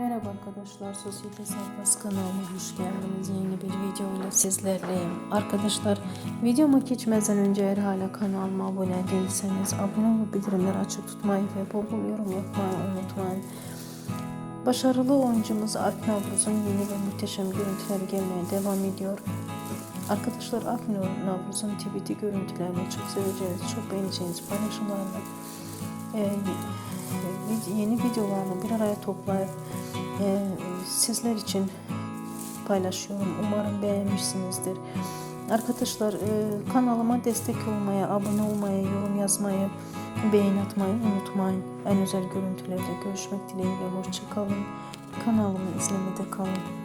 Merhaba arkadaşlar, Sosyete Sayfası kanalıma hoş geldiniz. Yeni bir video ile sizlerleyim. Arkadaşlar, videoma geçmeden önce eğer hala kanalıma abone değilseniz abone olup bildirimleri açık tutmayı ve bol yorum yapmayı unutmayın. Başarılı oyuncumuz Alp Navruz'un yeni ve muhteşem görüntüleri gelmeye devam ediyor. Arkadaşlar Alp Navruz'un tweet'i görüntülerini çok seveceğiniz, çok beğeneceğiniz paylaşımlarla e, vid- yeni videolarını bir araya toplayıp e, sizler için paylaşıyorum. Umarım beğenmişsinizdir. Arkadaşlar e, kanalıma destek olmaya, abone olmayı, yorum yazmayı, beğeni atmayı unutmayın. En özel görüntülerde görüşmek dileğiyle. Hoşçakalın. Kanalımı izlemede kalın.